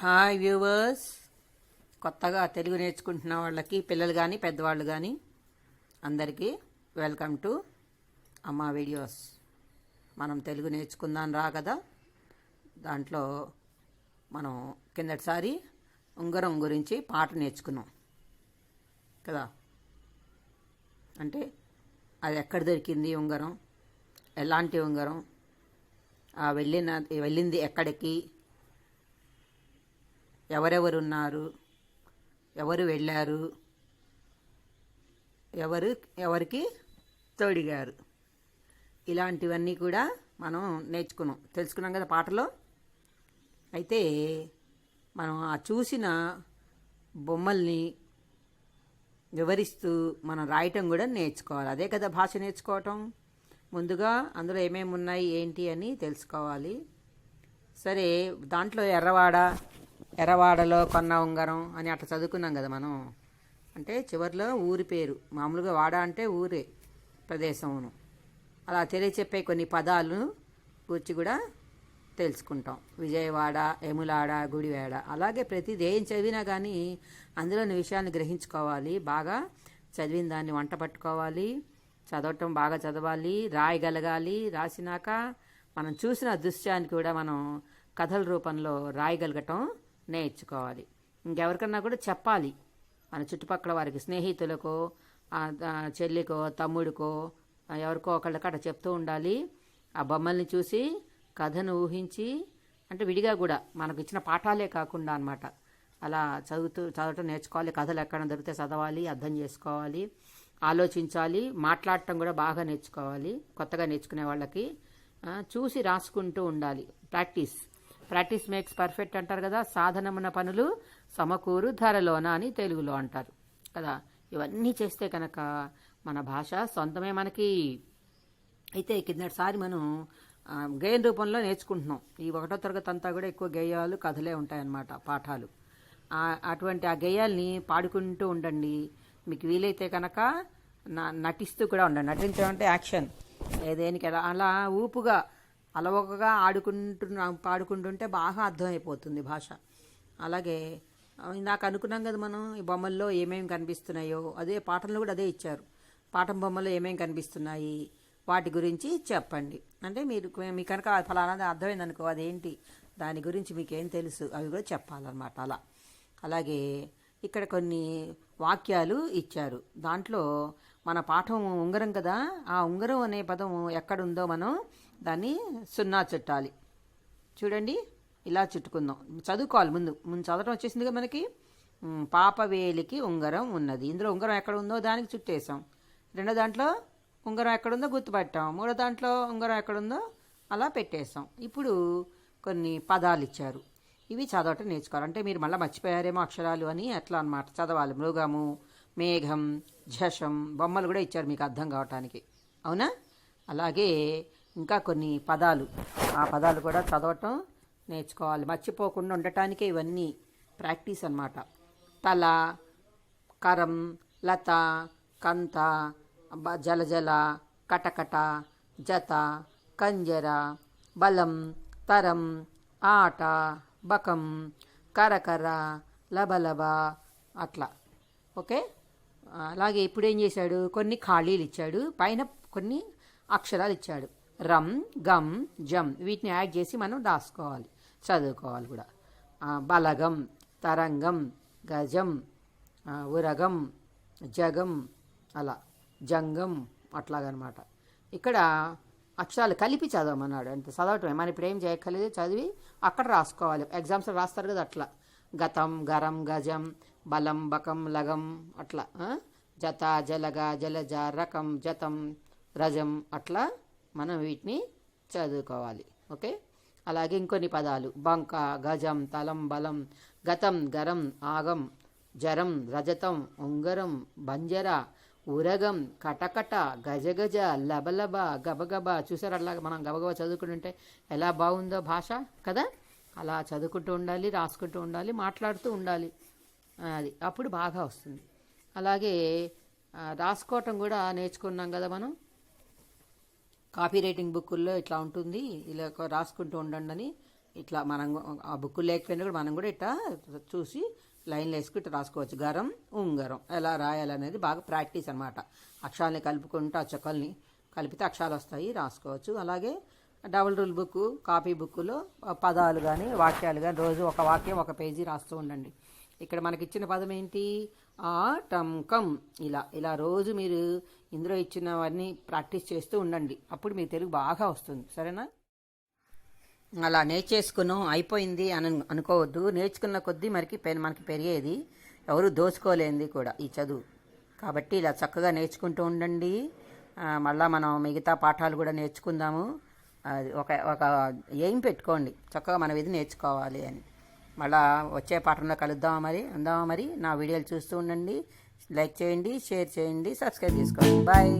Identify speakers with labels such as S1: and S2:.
S1: Hi viewers. కొత్తగా తెలుగు నేర్చుకుంటున్న వాళ్ళకి పిల్లలు కానీ పెద్దవాళ్ళు కానీ అందరికీ వెల్కమ్ టు అమ్మ వీడియోస్. మనం తెలుగు నేర్చుకుందాం రా కదా. దాంట్లో మనం కిందటిసారి ఉంగరం గురించి పాట నేర్చుకున్నాం కదా. అంటే అది ఎక్కడ దొరికింది ఉంగరం? ఎలాంటి ఉంగరం? ఆ వెళ్ళిన వెళ్ళింది ఎక్కడికి? ఎవరెవరు ఉన్నారు ఎవరు వెళ్ళారు? ఎవరు ఎవరికి తోడిగారు? ఇలాంటివన్నీ కూడా మనం నేర్చుకున్నాం. తెలుసుకున్నాం కదా పాటలో? అయితే మనం ఆ చూసిన బొమ్మల్ని వివరిస్తూ మనం రాయటం కూడా నేర్చుకోవాలి. అదే కదా భాష నేర్చుకోవటం. ముందుగా అందులో ఏమేమి ఉన్నాయి ఏంటి అని తెలుసుకోవాలి. సరే దాంట్లో ఎర్రవాడ ఎర్రవాడలో కొన్న ఉంగరం అని అట్లా చదువుకున్నాం కదా మనం. అంటే చివరిలో ఊరి పేరు. మామూలుగా వాడ అంటే ఊరే ప్రదేశమును. అలా తెలియచెప్పే కొన్ని పదాలను గురించి కూడా తెలుసుకుంటాం. విజయవాడ ఎములాడ గుడివాడ. అలాగే ప్రతిది ఏం చదివినా కానీ అందులోని విషయాన్ని గ్రహించుకోవాలి. బాగా చదివిన దాన్ని వంట పట్టుకోవాలి. చదవటం బాగా చదవాలి. రాయగలగాలి. రాసినాక మనం చూసిన దృశ్యానికి కూడా మనం కథల రూపంలో రాయగలగటం నేర్చుకోవాలి. ఇంకెవరికన్నా కూడా చెప్పాలి. మన చుట్టుపక్కల వారికి స్నేహితులకో చెల్లికో తమ్ముడికో ఎవరికో ఒకళ్ళకి అట్లా చెప్తూ ఉండాలి. ఆ బొమ్మల్ని చూసి కథను ఊహించి అంటే విడిగా కూడా మనకు ఇచ్చిన పాఠాలే కాకుండా అనమాట అలా చదువుతూ చదవటం నేర్చుకోవాలి. కథలు ఎక్కడ దొరికితే చదవాలి అర్థం చేసుకోవాలి ఆలోచించాలి మాట్లాడటం కూడా బాగా నేర్చుకోవాలి కొత్తగా నేర్చుకునే వాళ్ళకి చూసి రాసుకుంటూ ఉండాలి. ప్రాక్టీస్. ప్రాక్టీస్ మేక్స్ పర్ఫెక్ట్ అంటారు కదా సాధనమున పనులు సమకూరు ధరలోన అని తెలుగులో అంటారు. కదా ఇవన్నీ చేస్తే కనుక మన భాష సొంతమే మనకి. అయితే కిందటిసారి మనం ఆ, గేయం రూపంలో నేర్చుకుంటున్నాం. ఈ ఒకటో తరగతి అంతా కూడా ఎక్కువ గేయాలు కథలే ఉంటాయన్నమాట పాఠాలు. అటువంటి ఆ గేయాల్ని పాడుకుంటూ ఉండండి. మీకు వీలైతే కనుక నటిస్తూ కూడా ఉండండి. నటించడం అంటే యాక్షన్. ఏదేనికి అలా ఊపుగా అలవకగా ఆడుకుంటున్నా పాడుకుంటుంటే బాగా అర్థమైపోతుంది భాష. అలాగే నాకు ఇందాక అనుకున్నాం కదా మనం ఈ బొమ్మల్లో ఏమేమి కనిపిస్తున్నాయో అదే పాఠంలో కూడా అదే ఇచ్చారు. పాఠం బొమ్మలో ఏమేమి కనిపిస్తున్నాయి వాటి గురించి చెప్పండి. అంటే మీరు మీ కనుక ఫలానా అర్థమైంది అనుకో అదేంటి దాని గురించి మీకేం తెలుసు అవి కూడా చెప్పాలన్నమాట అలా. అలాగే ఇక్కడ కొన్ని వాక్యాలు ఇచ్చారు. దాంట్లో మన పాఠం ఉంగరం కదా ఆ ఉంగరం అనే పదం ఎక్కడుందో మనం దాన్ని సున్నా చుట్టాలి. చూడండి ఇలా చుట్టుకుందాం. చదువుకోవాలి ముందు. ముందు చదవటం వచ్చేసిందిగా మనకి? పాపవేలికి ఉంగరం ఉన్నది. ఇందులో ఉంగరం ఎక్కడ ఉందో దానికి చుట్టేసాం. రెండో దాంట్లో ఉంగరం ఎక్కడుందో గుర్తుపట్టాం. మూడో దాంట్లో ఉంగరం ఎక్కడుందో అలా పెట్టేసాం. ఇప్పుడు కొన్ని పదాలు ఇచ్చారు. ఇవి చదవటం నేర్చుకోవాలి. అంటే మీరు మళ్ళీ మర్చిపోయారేమో అక్షరాలు అని అట్లా అన్నమాట. చదవాలి. మృగము మేఘం ఝషం బొమ్మలు కూడా ఇచ్చారు మీకు అర్థం కావటానికి. అవునా? అలాగే ఇంకా కొన్ని పదాలు. ఆ పదాలు కూడా చదవటం నేర్చుకోవాలి. మర్చిపోకుండా ఉండటానికే ఇవన్నీ ప్రాక్టీస్ అన్నమాట. తల కరం లత కంత జలజల కటకట జత కంజర బలం తరం ఆట బకం కరకర లబలబ అట్లా. ఓకే? అలాగే ఇప్పుడు ఏం చేశాడు? కొన్ని ఖాళీలు ఇచ్చాడు. పైన కొన్ని అక్షరాలు ఇచ్చాడు. రమ్ గమ్ జమ్ వీటిని యాడ్ చేసి మనం దాసుకోవాలి చదువుకోవాలి కూడా. బలగం తరంగం గజం ఉరగం జగం అలా జంగం అట్లాగనమాట. ఇక్కడ అక్షరాలు కలిపి చదవమన్నాడు. అంటే చదవటమే? మనం ఇప్పుడు ఏం చేయక్కర్లేదు చదివి అక్కడ రాసుకోవాలి. ఎగ్జామ్స్ రాస్తారు కదా అట్లా. గతం గరం గజం బలం బకం లగం అట్లా జత జలగ జలజ రకం జతం రజం అట్లా మనం వీటిని చదువుకోవాలి. ఓకే? అలాగే ఇంకొన్ని పదాలు. బంక గజం తలం బలం గతం గరం ఆగం జరం రజతం ఉంగరం బంజర ఉరగం కటకట గజగజ లబలబ గబగబ. చూసారు అట్లాగా మనం గబగబా చదువుకుంటుంటే ఎలా బాగుందో భాష కదా? అలా చదువుకుంటూ ఉండాలి రాసుకుంటూ ఉండాలి మాట్లాడుతూ ఉండాలి. అది అప్పుడు బాగా వస్తుంది. అలాగే రాసుకోవటం కూడా నేర్చుకున్నాం కదా మనం. కాపీ రైటింగ్ బుక్కుల్లో ఇట్లా ఉంటుంది. ఇలా రాసుకుంటూ ఉండండి అని ఇట్లా మనం ఆ బుక్ లేకపోయినా కూడా మనం కూడా ఇట్లా చూసి లైన్లు వేసుకుని ఇట్లా రాసుకోవచ్చు. గరం ఉంగరం ఎలా రాయాలనేది బాగా ప్రాక్టీస్ అనమాట అక్షరాలని కలుపుకుంటూ ఆ చెక్కల్ని కలిపితే అక్షరాలు వస్తాయి రాసుకోవచ్చు. అలాగే డబుల్ రూల్ బుక్ కాపీ బుక్లో పదాలు కానీ వాక్యాలు కానీ రోజు ఒక వాక్యం ఒక పేజీ రాస్తూ ఉండండి. ఇక్కడ మనకి ఇచ్చిన పదం ఏంటి ఆటంకం. ఇలా ఇలా రోజు మీరు ఇందులో ఇచ్చినవన్నీ ప్రాక్టీస్ చేస్తూ ఉండండి. అప్పుడు మీ తెలుగు బాగా వస్తుంది. సరేనా? అలా నేర్చేసుకున్నాం అయిపోయింది అని అనుకోవద్దు. నేర్చుకున్న కొద్దీ మనకి పె- మనకి పెరిగేది ఎవరు దోచుకోలేంది కూడా ఈ చదువు. కాబట్టి ఇలా చక్కగా నేర్చుకుంటూ ఉండండి. మళ్ళీ మనం మిగతా పాఠాలు కూడా నేర్చుకుందాము. అది ఒక ఒక ఎయిమ్ పెట్టుకోండి. చక్కగా మనం ఇది నేర్చుకోవాలి అని. మళ్ళా వచ్చే పాఠంలో కలుద్దామా మరి? అందామా మరి? నా వీడియోలు చూస్తూ ఉండండి. లైక్ చేయండి షేర్ చేయండి సబ్స్క్రైబ్ చేసుకోండి. బాయ్.